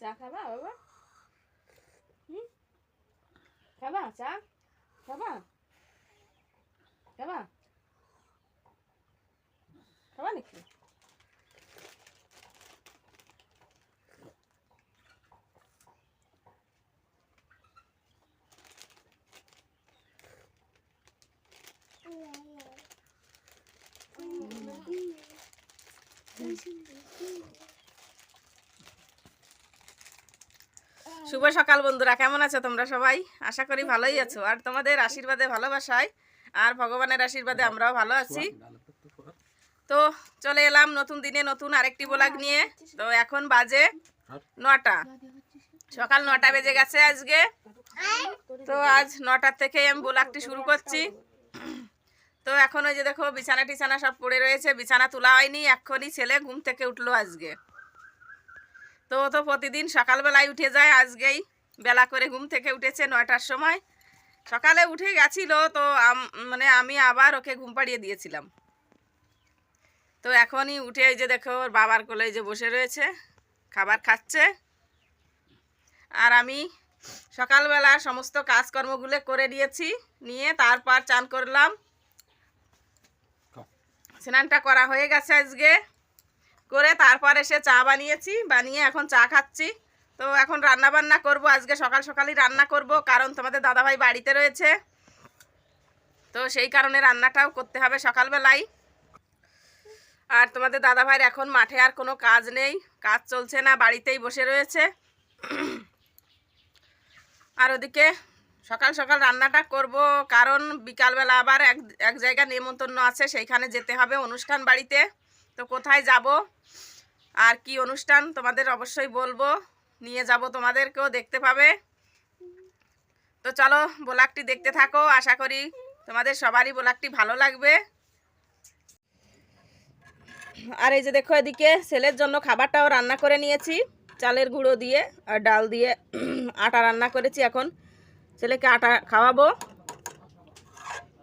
চা খাবা বাবা হুম খাবা চা খাবা খাবা খাবা নাকি শুভ সকাল বন্ধুরা, কেমন আছো তোমরা সবাই? আশা করি ভালোই আছো। আর তোমাদের আশীর্বাদে, ভালোবাসায় আর ভগবানের আশীর্বাদে আমরাও ভালো আছি। তো চলে এলাম নতুন দিনে নতুন আরেকটি ব্লগ নিয়ে। তো এখন বাজে নটা। সকাল নটা বেজে গেছে আজকে। তো আজ নটার থেকে আমি ব্লগটি শুরু করছি। তো এখন ওই যে দেখো, বিছানা টিছানা সব পড়ে রয়েছে। বিছানা তোলা হয়নি, এক্ষুনি ছেলে ঘুম থেকে উঠল আজকে। তো ও তো প্রতিদিন সকালবেলায় উঠে যায় আজকেই বেলা করে ঘুম থেকে উঠেছে নয়টার সময়। সকালে উঠে গেছিল তো মানে আমি আবার ওকে ঘুম পাড়িয়ে দিয়েছিলাম। তো এখনই উঠে এই যে দেখো ওর বাবার কোলে যে বসে রয়েছে খাবার খাচ্ছে। আর আমি সকালবেলা সমস্ত কাজকর্মগুলো করে নিয়েছি নিয়ে তারপর চান করলাম। স্নানটা করা হয়ে গেছে আজকে। করে তারপর এসে চা বানিয়েছি, বানিয়ে এখন চা খাচ্ছি। তো এখন রান্না বান্না করব, আজকে সকাল সকালই রান্না করব, কারণ তোমাদের দাদাভাই বাড়িতে রয়েছে। তো সেই কারণে রান্নাটাও করতে হবে সকালবেলায় আর তোমাদের দাদাভাইয়ের এখন মাঠে আর কোনো কাজ নেই, কাজ চলছে না, বাড়িতেই বসে রয়েছে। আর ওদিকে সকাল সকাল রান্নাটা করব, কারণ বিকালবেলা আবার এক এক জায়গায় নেমন্তন্ন আছে, সেইখানে যেতে হবে অনুষ্ঠান বাড়িতে। তো কোথায় যাব? আর কি অনুষ্ঠান তোমাদের অবশ্যই বলব। নিয়ে যাব তোমাদেরকেও দেখতে পাবে। তো চলো ব্লগটি দেখতে থাকো, আশা করি তোমাদের সবারই ব্লগটি ভালো লাগবে। আর এই যে দেখো এদিকে ছেলের জন্য খাবারটাও রান্না করে নিয়েছি। চালের গুঁড়ো দিয়ে আর ডাল দিয়ে আটা রান্না করেছি এখন। ছেলেকে আটা খাওয়াবো।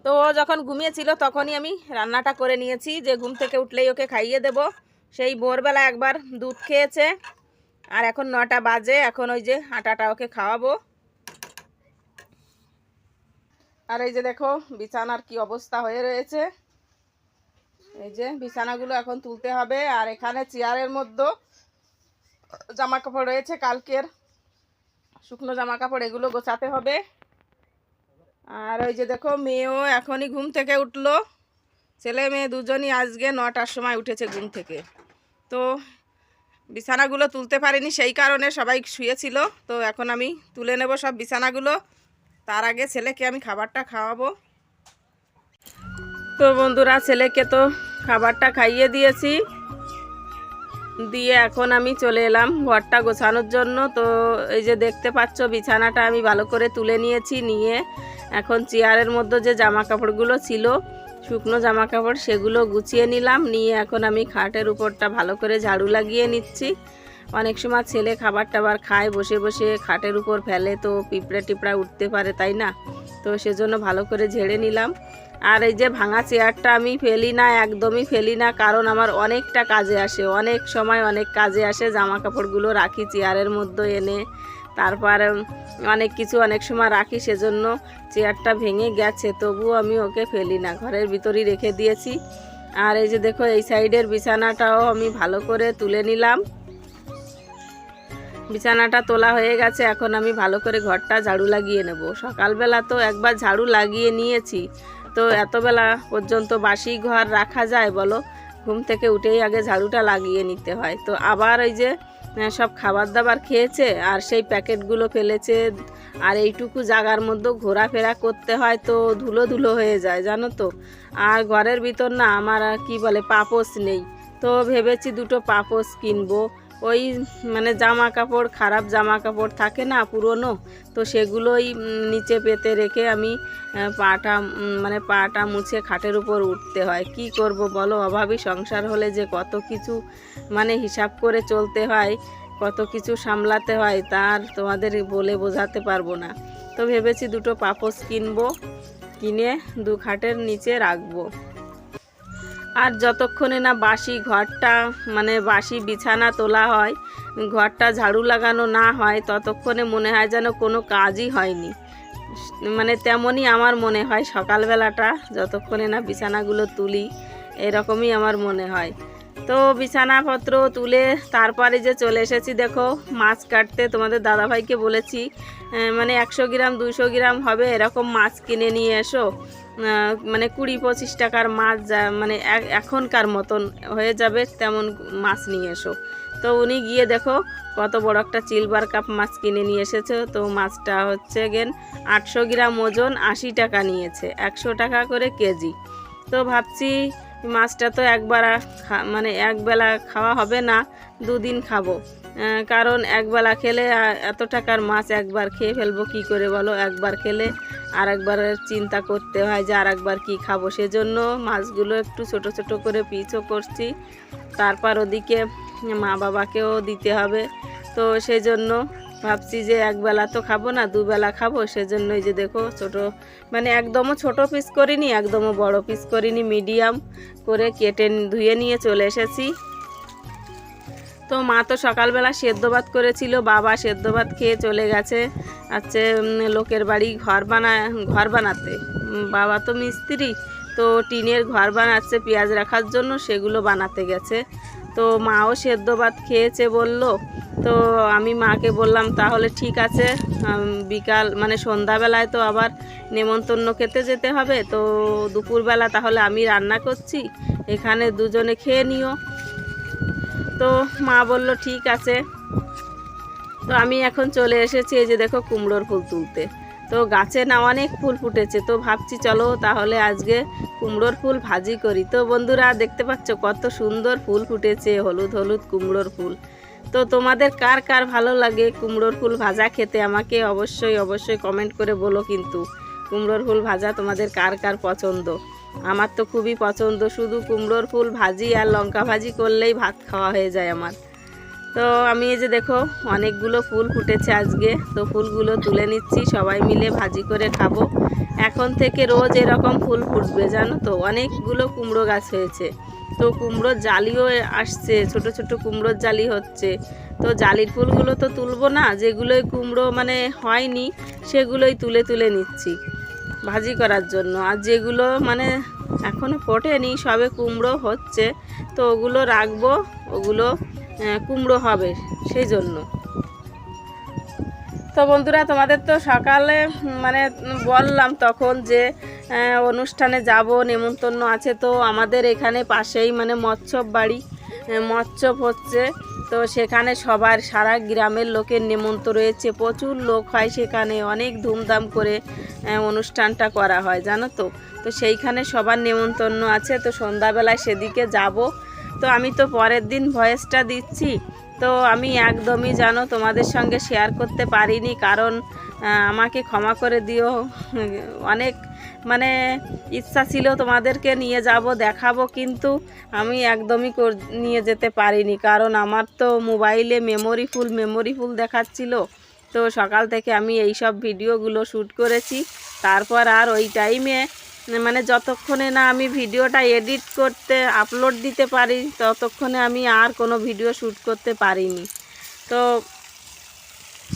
তো ও যখন ঘুমিয়েছিল, তখনই আমি রান্নাটা করে নিয়েছি। যে ঘুম থেকে উঠলেই ওকে খাইয়ে দেব। সেই ভোরবেলা একবার দুধ খেয়েছে। আর এখন নটা বাজে, এখন ওই যে আটাটা ওকে খাওয়াবো। আর এই যে দেখো, বিছানার কি অবস্থা হয়ে রয়েছে। এই যে বিছানাগুলো এখন তুলতে হবে। আর এখানে চেয়ারের মধ্যে জামা কাপড় রয়েছে কালকের। শুকনো জামা কাপড় এগুলো গোছাতে হবে। আর ওই যে দেখো মেয়েও এখনই ঘুম থেকে উঠল। ছেলে মেয়ে দুজনই আজকে নটার সময় উঠেছে ঘুম থেকে। তো বিছানাগুলো তুলতে পারিনি, সেই কারণে সবাই শুয়েছিল। তো এখন আমি তুলে নেব সব বিছানাগুলো। তার আগে ছেলেকে আমি খাবারটা খাওয়াবো। তো বন্ধুরা, ছেলেকে তো খাবারটা খাইয়ে দিয়েছি। দিয়ে এখন আমি চলে এলাম ঘরটা গোছানোর জন্য। তো এই যে দেখতে পাচ্ছ, বিছানাটা আমি ভালো করে তুলে নিয়েছি, নিয়ে এখন চেয়ারের মধ্যে যে জামা কাপড়গুলো ছিল, শুকনো জামা কাপড় সেগুলো গুছিয়ে নিলাম, নিয়ে এখন আমি খাটের উপরটা ভালো করে ঝাড়ু লাগিয়ে নিচ্ছি। অনেক সময় ছেলে খাবার টাবার খায়, বসে বসে খাটের উপর ফেলে তো পিঁপড়া টিপড়া উঠতে পারে, তাই না? তো সেজন্য ভালো করে ঝেড়ে নিলাম। আর এই যে ভাঙা চেয়ারটা আমি ফেলি না, একদমই ফেলি না, কারণ আমার অনেকটা কাজে আসে, অনেক সময় অনেক কাজে আসে জামা কাপড়গুলো রাখি চেয়ারের মধ্যে এনে। তারপর অনেক কিছু অনেক সময় রাখি, সেজন্য চেয়ারটা ভেঙে গেছে, তবুও আমি ওকে ফেলি না। ঘরের ভিতরই রেখে দিয়েছি। আর এই যে দেখো, এই সাইডের বিছানাটাও আমি ভালো করে তুলে নিলাম। বিছানাটা তোলা হয়ে গেছে, এখন আমি ভালো করে ঘরটা ঝাড়ু লাগিয়ে নেব। সকালবেলা তো একবার ঝাড়ু লাগিয়ে নিয়েছি। তো এতবেলা পর্যন্ত বাসি ঘর রাখা যায় বলো? ঘুম থেকে উঠেই আগে ঝাড়ুটা লাগিয়ে নিতে হয়। তো আবার ওই যে সব খাবার দাবার খেয়েছে আর সেই প্যাকেটগুলো ফেলেছে। আর এইটুকু জাগার মধ্যে ঘোরাফেরা করতে হয় তো ধুলো ধুলো হয়ে যায়, জানো তো। আর ঘরের ভিতর না আমার কি বলে পাপোস নেই। তো ভেবেছি দুটো পাপোস কিনবো। ওই মানে জামা কাপড়, খারাপ জামা কাপড় থাকে না পুরনো, তো সেগুলোই নিচে পেতে রেখে আমি পাটা মানে পাটা মুছে খাটের উপর উঠতে হয়। কি করব বলো? অভাবী সংসার হলে যে কত কিছু মানে হিসাব করে চলতে হয়, কত কিছু সামলাতে হয় তার তোমাদের বলে বোঝাতে পারব না। তো ভেবেছি দুটো পাপোস কিনবো, কিনে দু খাটের নিচে রাখব। আর যতক্ষণে না বাসি ঘরটা মানে বাসি বিছানা তোলা হয়, ঘরটা ঝাড়ু লাগানো না হয়, ততক্ষণে মনে হয় যেন কোনো কাজই হয়নি। মানে তেমনই আমার মনে হয় সকালবেলাটা, যতক্ষণে না বিছানাগুলো তুলি, এরকমই আমার মনে হয়। তো বিছানাপত্র তুলে তারপরে যে চলে এসেছি, দেখো, মাছ কাটতে। তোমাদের দাদাভাইকে বলেছি মানে একশো গ্রাম দুশো গ্রাম হবে, এরকম মাছ কিনে নিয়ে এসো। মানে কুড়ি পঁচিশ টাকার মাছ যা- মানে এখনকার মতন হয়ে যাবে, তেমন মাছ নিয়ে এসো। তো উনি গিয়ে দেখো, কত বড় একটা চিলবার কাপ মাছ কিনে নিয়ে এসেছে। তো মাছটা হচ্ছে গেন আটশো গ্রাম ওজন, আশি টাকা নিয়েছে, একশো টাকা করে কেজি। তো ভাবছি মাছটা তো একবার মানে একবেলা খাওয়া হবে না, দুদিন খাব। কারণ একবেলা খেলে এত টাকার মাছ একবার খেয়ে ফেলব, কি করে বলো? একবার খেলে আর একবারের চিন্তা করতে হয় যে আর একবার কী খাব। সেজন্য মাছগুলো একটু ছোট ছোট করে পিচও করছি। তারপর ওদিকে মা বাবাকেও দিতে হবে। তো সেই জন্য ভাবছি যে একবেলা তো খাব না দুবেলা খাব সেজন্যই যে দেখো ছোট মানে একদমও ছোট পিস করিনি, একদমও বড় পিস করিনি মিডিয়াম করে কেটে ধুয়ে নিয়ে চলে এসেছি। তো মা তো সকালবেলা সেদ্ধ ভাত করেছিল, বাবা সেদ্ধ ভাত খেয়ে চলে গেছে আছে লোকের বাড়ি ঘর বানা, ঘর বানাতে। বাবা তো মিস্ত্রি, তো টিনের ঘর বানাচ্ছে, পেঁয়াজ রাখার জন্য সেগুলো বানাতে গেছে। তো মাও সেদ্ধ ভাত খেয়েছে বলল, তো আমি মাকে বললাম, তাহলে ঠিক আছে বিকাল মানে সন্ধ্যাবেলায় তো আবার নেমন্তন্ন খেতে যেতে হবে, তো দুপুরবেলা তাহলে আমি রান্না করছি, এখানে দুজনে খেয়ে নিও। তো মা বলল, ঠিক আছে। তো আমি এখন চলে এসেছি, এই যে দেখো কুমড়োর ফুল তুলতে। তো গাছে না অনেক ফুল ফুটেছে, তো ভাবছি চলো তাহলে আজকে কুমড়োর ফুল ভাজি করি। তো বন্ধুরা দেখতে পাচ্ছ কত সুন্দর ফুল ফুটেছে, হলুদ হলুদ কুমড়োর ফুল। তো তোমাদের কার কার ভালো লাগে কুমড়োর ফুল ভাজা খেতে আমাকে অবশ্যই অবশ্যই কমেন্ট করে বলো কিন্তু কুমড়োর ফুল ভাজা তোমাদের কার কার পছন্দ? আমার তো খুবই পছন্দ, শুধু কুমড়োর ফুল ভাজি আর লঙ্কা ভাজি করলেই ভাত খাওয়া হয়ে যায় আমার। তো আমি এই যে দেখো, অনেকগুলো ফুল ফুটেছে আজকে। তো ফুলগুলো তুলে নিচ্ছি, সবাই মিলে ভাজি করে খাব। এখন থেকে রোজ এরকম ফুল ফুটবে, জানো তো? অনেকগুলো কুমড়ো গাছ হয়েছে। তো কুমড়োর জালিও আসছে, ছোট ছোট কুমড়োর জালি হচ্ছে। তো জালির ফুলগুলো তো তুলবো না, যেগুলোই কুমড়ো মানে হয়নি, সেগুলোই তুলে তুলে নিচ্ছি ভাজি করার জন্য। আর যেগুলো মানে এখনও ফোটেনি, সবে কুমড়ো হচ্ছে, তো ওগুলো রাখব, ওগুলো কুমড়ো হবে, সেই জন্য। তো বন্ধুরা, তোমাদের তো সকালে মানে বললাম তখন যে অনুষ্ঠানে যাব, নেমন্তন্ন আছে, তো আমাদের এখানে পাশেই মানে মৎস্যব বাড়ি মৎস্যব হচ্ছে। তো সেখানে সবার, সারা গ্রামের লোকের নেমন্ত রয়েছে, প্রচুর লোক হয় সেখানে, অনেক ধুমধাম করে অনুষ্ঠানটা করা হয়, জানো তো? তো সেইখানে সবার নেমন্তন্ন আছে, তো সন্ধ্যাবেলায় সেদিকে যাব। তো আমি তো পরের দিন ভয়েসটা দিচ্ছি। তো আমি একদমই জানো তোমাদের সঙ্গে শেয়ার করতে পারিনি, কারণ আমাকে ক্ষমা করে দিও। অনেক মানে ইচ্ছা ছিল তোমাদেরকে নিয়ে যাব, দেখাবো, কিন্তু আমি একদমই নিয়ে যেতে পারিনি, কারণ আমার তো মোবাইলে মেমোরি ফুল মেমোরি ফুল দেখাচ্ছিল। তো সকাল থেকে আমি এই সব ভিডিওগুলো শ্যুট করেছি। তারপর আর ওই টাইমে মানে যতক্ষণে না আমি ভিডিওটা এডিট করতে আপলোড দিতে পারি, ততক্ষণে আমি আর কোনো ভিডিও শ্যুট করতে পারিনি। তো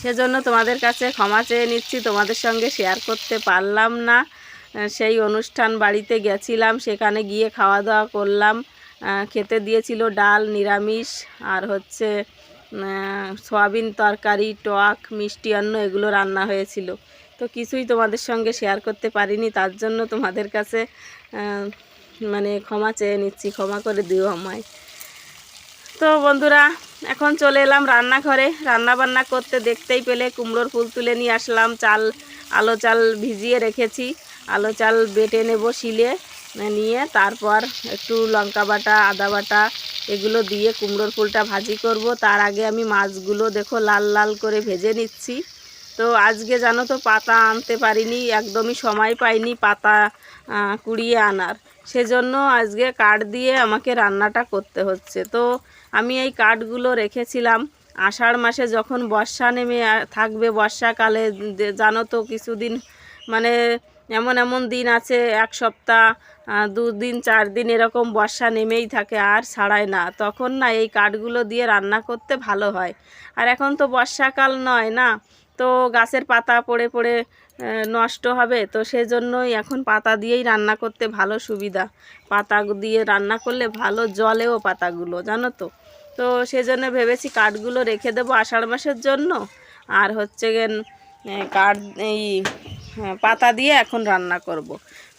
সেজন্য তোমাদের কাছে ক্ষমা চেয়ে নিচ্ছি, তোমাদের সঙ্গে শেয়ার করতে পারলাম না। সেই অনুষ্ঠান বাড়িতে গেছিলাম, সেখানে গিয়ে খাওয়া দাওয়া করলাম খেতে দিয়েছিল ডাল, নিরামিষ, আর হচ্ছে সয়াবিন তরকারি, টক, মিষ্টি, অন্ন, এগুলো রান্না হয়েছিল। তো কিছুই তোমাদের সঙ্গে শেয়ার করতে পারিনি, তার জন্য তোমাদের কাছে মানে ক্ষমা চেয়ে নিচ্ছি, ক্ষমা করে দিও আমায়। তো বন্ধুরা, এখন চলে এলাম রান্নাঘরে। রান্না বান্না করতে দেখতেই পেলে কুমড়োর ফুল তুলে নিয়ে আসলাম, চাল, আলো চাল ভিজিয়ে রেখেছি। আলো চাল বেটে নেব শিলে নিয়ে তারপর একটু লঙ্কা বাটা, আদা বাটা, এগুলো দিয়ে কুমড়োর ফুলটা ভাজি করব। তার আগে আমি মাছগুলো দেখো লাল লাল করে ভেজে নিচ্ছি। তো আজকে জানো তো পাতা আনতে পারিনি, একদমই সময় পাইনি পাতা কুড়িয়ে আনার। সেজন্য আজকে কাঠ দিয়ে আমাকে রান্নাটা করতে হচ্ছে। তো আমি এই কাঠগুলো রেখেছিলাম। আষাঢ় মাসে যখন বর্ষা নেমে থাকবে বর্ষাকালে জানো তো কিছুদিন মানে এমন এমন দিন আছে, এক সপ্তাহ দুদিন চার দিন এরকম বর্ষা নেমেই থাকে, আর ছাড়ায় না। তখন না এই কাঠগুলো দিয়ে রান্না করতে ভালো হয়। আর এখন তো বর্ষাকাল নয় না তো গাছের পাতা পড়ে পড়ে নষ্ট হবে। তো সেজন্যই এখন পাতা দিয়েই রান্না করতে ভালো সুবিধা। পাতা দিয়ে রান্না করলে ভালো জলেও পাতাগুলো জানো তো? তো সেজন্য ভেবেছি কাঠগুলো রেখে দেবো আষাঢ় মাসের জন্য। আর হচ্ছে গেন কাঠ এই হ্যাঁ, পাতা দিয়ে এখন রান্না করব।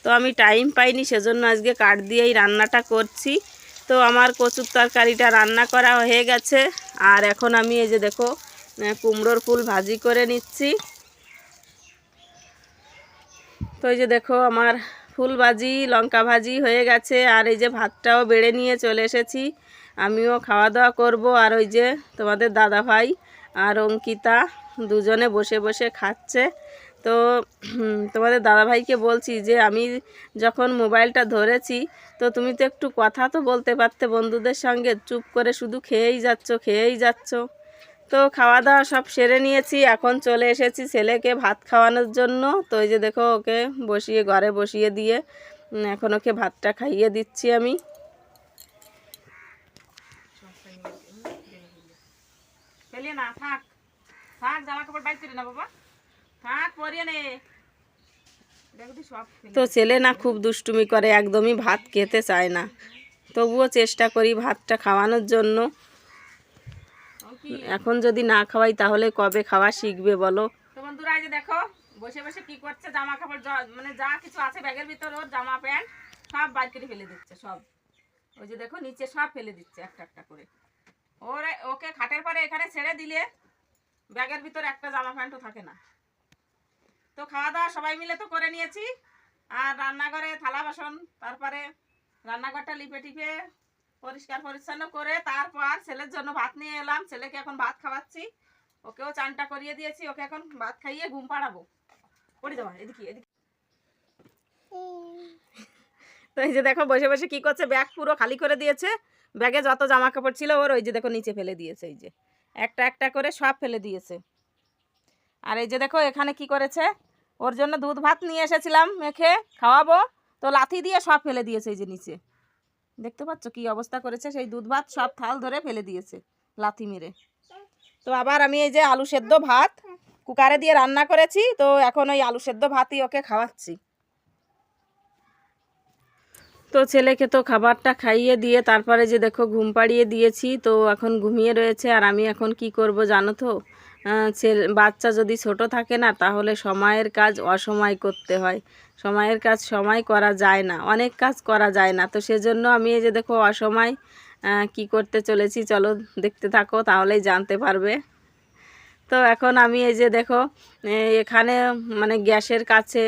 তো আমি টাইম পাইনি সেজন্য আজকে কাঠ দিয়েই রান্নাটা করছি। তো আমার কচুর তরকারিটা রান্না করা হয়ে গেছে। আর এখন আমি এই যে দেখো কুমড়োর ফুল ভাজি করে নিচ্ছি। তো এই যে দেখো, আমার ফুল ভাজি, লঙ্কা ভাজি হয়ে গেছে, আর এই যে ভাতটাও বেড়ে নিয়ে চলে এসেছি। আমিও খাওয়া দাওয়া করব, আর ওই যে তোমাদের দাদা ভাই আর অঙ্কিতা দুজনে বসে বসে খাচ্ছে। তো তোমাদের দাদাভাইকে বলছি যে, আমি যখন মোবাইলটা ধরেছি, তো তুমি তো একটু কথা তো বলতে পারতে বন্ধুদের সঙ্গে, চুপ করে শুধু খেয়েই যাচ্ছ খেয়েই যাচ্ছ। তো খাওয়া দাওয়া সব সেরে নিয়েছি। এখন চলে এসেছি ছেলেকে ভাত খাওয়ানোর জন্য। তো এই যে দেখো ওকে বসিয়ে ঘরে বসিয়ে দিয়ে এখন ওকে ভাতটা খাইয়ে দিচ্ছি আমি। না থাক। থাক জামা কাপড় বাইর না বাবা। থাক পরিয়ে নে। তো ছেলে না খুব দুষ্টুমি করে একদমই ভাত খেতে চায় না। তবুও চেষ্টা করি ভাতটা খাওয়ানোর জন্য। এখন যদি না খাওয়াই, তাহলে কবে খাওয়া শিখবে বলো? তো বন্ধুরা এই যে দেখো, বসে বসে কি করছে জামা কাপড় মানে যা কিছু আছে ব্যাগের ভিতর, ওর জামা প্যান্ট, সব বাইর করে ফেলে দিচ্ছে, সব। ওই যে দেখো, নিচে সব ফেলে দিচ্ছে একটা একটা করে। ওরে, ওকে খাটের পরে এখানে ছেড়ে দিলে, ব্যাগের ভিতর একটা জামা প্যান্টও থাকে না। তো খাওয়া দাওয়া সবাই মিলে তো করে নিয়েছি। আর রান্নাঘরে থালা বাসন, তারপরে রান্নাঘরটা লিপে টিপে পরিষ্কার পরিচ্ছন্ন করে তারপর ছেলের জন্য ভাত নিয়ে এলাম। ছেলেকে এখন ভাত খাওয়াচ্ছি। ওকেও চানটা করিয়ে দিয়েছি। ওকে এখন ভাত খাইয়ে ঘুম পাড়াবো। পড়ে যাওয়া, এদিকে এদিকে। তো এই যে দেখো, বসে বসে কি করছে? ব্যাগ পুরো খালি করে দিয়েছে। ব্যাগে যত জামা কাপড় ছিল ওর ওই যে দেখো নিচে ফেলে দিয়েছে, এই যে। একটা একটা করে সব ফেলে দিয়েছে। আর এই যে দেখো, এখানে কি করেছে? ওর জন্য দুধ ভাত নিয়ে এসেছিলাম মেখে, খাওয়াবো। তো লাথি দিয়ে সব ফেলে দিয়েছে এই যে নিচে। দেখতে পাচ্ছ কি অবস্থা করেছে? সেই দুধ ভাত সব থাল ধরে ফেলে দিয়েছে লাথি মেরে। তো আবার আমি এই যে আলু সেদ্ধ ভাত কুকারে দিয়ে রান্না করেছি, তো এখন ওই আলু সেদ্ধ ভাতই ওকে খাওয়াচ্ছি। তো ছেলেকে তো খাবারটা খাইয়ে দিয়ে তারপরে যে দেখো ঘুম পাড়িয়ে দিয়েছি, তো এখন ঘুমিয়ে রয়েছে, আর আমি এখন কি করব জানো তো? ছেলে, বাচ্চা যদি ছোট থাকে না, তাহলে সময়ের কাজ অসময় করতে হয়। সময়ের কাজ সময় করা যায় না, অনেক কাজ করা যায় না। তো সেজন্য আমি এই যে দেখো অসময় কি করতে চলেছি, চলো দেখতে থাকো, তাহলেই জানতে পারবে। তো এখন আমি এই যে দেখো এখানে মানে গ্যাসের কাছে,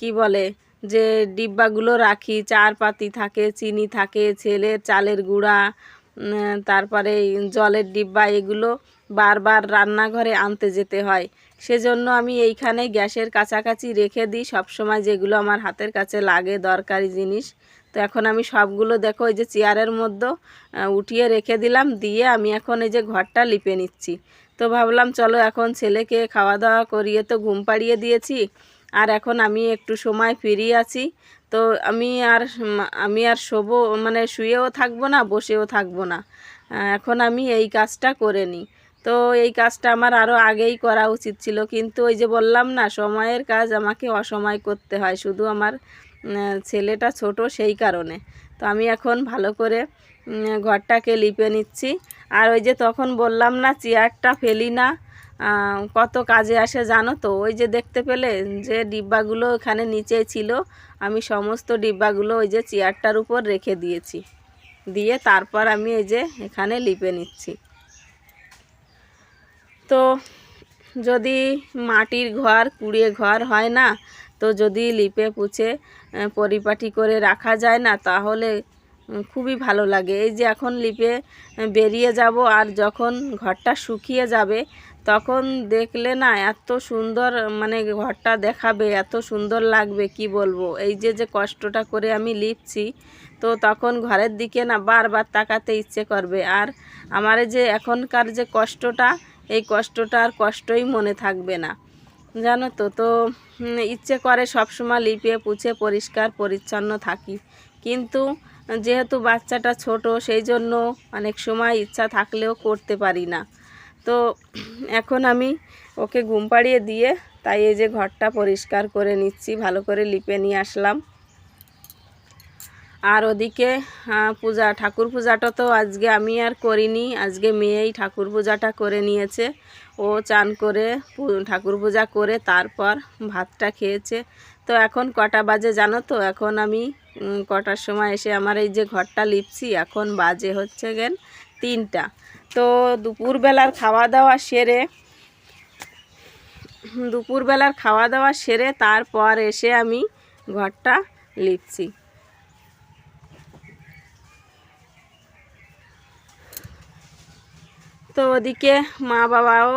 কি বলে, যে ডিব্বাগুলো রাখি চার পাতি থাকে, চিনি থাকে, ছেলের চালের গুঁড়া তারপরে জলের ডিব্বা, এগুলো বারবার রান্নাঘরে আনতে যেতে হয়। সেজন্য আমি এইখানে গ্যাসের কাছাকাছি রেখে দিই। সবসময় যেগুলো আমার হাতের কাছে লাগে, দরকারি জিনিস। তো এখন আমি সবগুলো দেখো, এই যে চেয়ারের মধ্যে উঠিয়ে রেখে দিলাম। দিয়ে আমি এখন এই যে ঘরটা লিপে নিচ্ছি। তো ভাবলাম, চলো এখন ছেলেকে খাওয়া দাওয়া করিয়ে তো ঘুম পাড়িয়ে দিয়েছি। আর এখন আমি একটু সময় ফ্রি আছি। তো আমি আর আমি আর শোবো মানে শুয়েও থাকব না, বসেও থাকব না। এখন আমি এই কাজটা করে নিই। তো এই কাজটা আমার আরও আগেই করা উচিত ছিল। কিন্তু ওই যে বললাম না, সময়ের কাজ আমাকে অসময় করতে হয়, শুধু আমার ছেলেটা ছোট সেই কারণে। তো আমি এখন ভালো করে ঘরটাকে লিপে নিচ্ছি। আর ওই যে তখন বললাম না, চেয়ারটা ফেলি না কত কাজে আসে জানো তো? ওই যে দেখতে পেলে যে ডিব্বাগুলো এখানে নিচে ছিল, আমি সমস্ত ডিব্বাগুলো ওই যে চেয়ারটার উপর রেখে দিয়েছি। দিয়ে তারপর আমি এই যে এখানে লিপে নিচ্ছি। তো যদি মাটির ঘর কুড়িয়ে ঘর হয় না, তো যদি লিপে পুছে পরিপাটি করে রাখা যায় না, তাহলে খুবই ভালো লাগে। এই যে এখন লিপে বেরিয়ে যাব আর যখন ঘরটা শুকিয়ে যাবে, তখন দেখলে না এত সুন্দর মানে ঘরটা দেখাবে, এত সুন্দর লাগবে, কি বলব? এই যে যে কষ্টটা করে আমি লিপছি, তো তখন ঘরের দিকে না বারবার তাকাতে ইচ্ছে করবে। আর আমার যে এখনকার যে কষ্টটা এই কষ্টটা আর কষ্টই মনে থাকবে না। জানো তো তো ইচ্ছে করে সবসময় লিপে পুছে পরিষ্কার পরিচ্ছন্ন থাকি। কিন্তু যেহেতু বাচ্চাটা ছোট, সেই জন্য অনেক সময় ইচ্ছা থাকলেও করতে পারি না। তো, এখন আমি ওকে ঘুম পাড়িয়ে দিয়ে তাই এই যে ঘরটা পরিষ্কার করে নিচ্ছি, ভালো করে লিপে নিয়ে আসলাম। আর ওদিকে পূজা, ঠাকুর পূজাটা তো আজকে আমি আর করিনি। আজকে মেয়েই ঠাকুর পূজাটা করে নিয়েছে। ও চান করে ঠাকুর পূজা করে তারপর ভাতটা খেয়েছে। তো এখন কটা বাজে জানো তো? এখন আমি কটার সময় এসে আমার এই যে ঘরটা লিপছি, এখন বাজে হচ্ছে গেন তিনটা। তো দুপুরবেলার খাওয়া দাওয়া সেরে, দুপুরবেলার খাওয়া দাওয়া সেরে তারপর এসে আমি ঘরটা লিপছি। তো ওদিকে মা বাবাও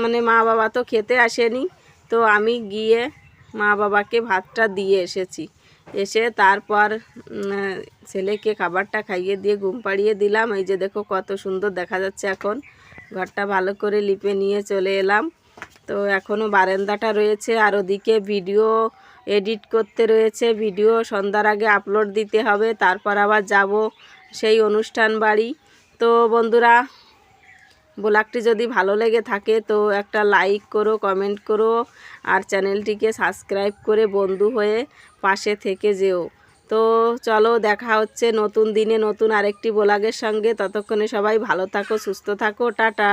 মানে মা বাবা তো খেতে আসেনি, তো আমি গিয়ে মা বাবাকে ভাতটা দিয়ে এসেছি। এসে তারপর ছেলেকে খাবারটা খাইয়ে দিয়ে ঘুম পাড়িয়ে দিলাম। এই যে দেখো কত সুন্দর দেখা যাচ্ছে এখন। ঘরটা ভালো করে লিপে নিয়ে চলে এলাম। তো এখনও বারান্দাটা রয়েছে আর ওদিকে ভিডিও এডিট করতে রয়েছে। ভিডিও সন্ধ্যার আগে আপলোড দিতে হবে, তারপর আবার যাব সেই অনুষ্ঠান বাড়ি। তো বন্ধুরা ব্লগটি যদি ভালো লেগে থাকে তো একটা লাইক করো, কমেন্ট করো আর চ্যানেলটিকে সাবস্ক্রাইব করে বন্ধু হয়ে পাশে থেকে যেও। তো চলো দেখা হচ্ছে নতুন দিনে নতুন আরেকটি ব্লগের সঙ্গে। ততক্ষণে সবাই ভালো থাকো, সুস্থ থাকো, টাটা।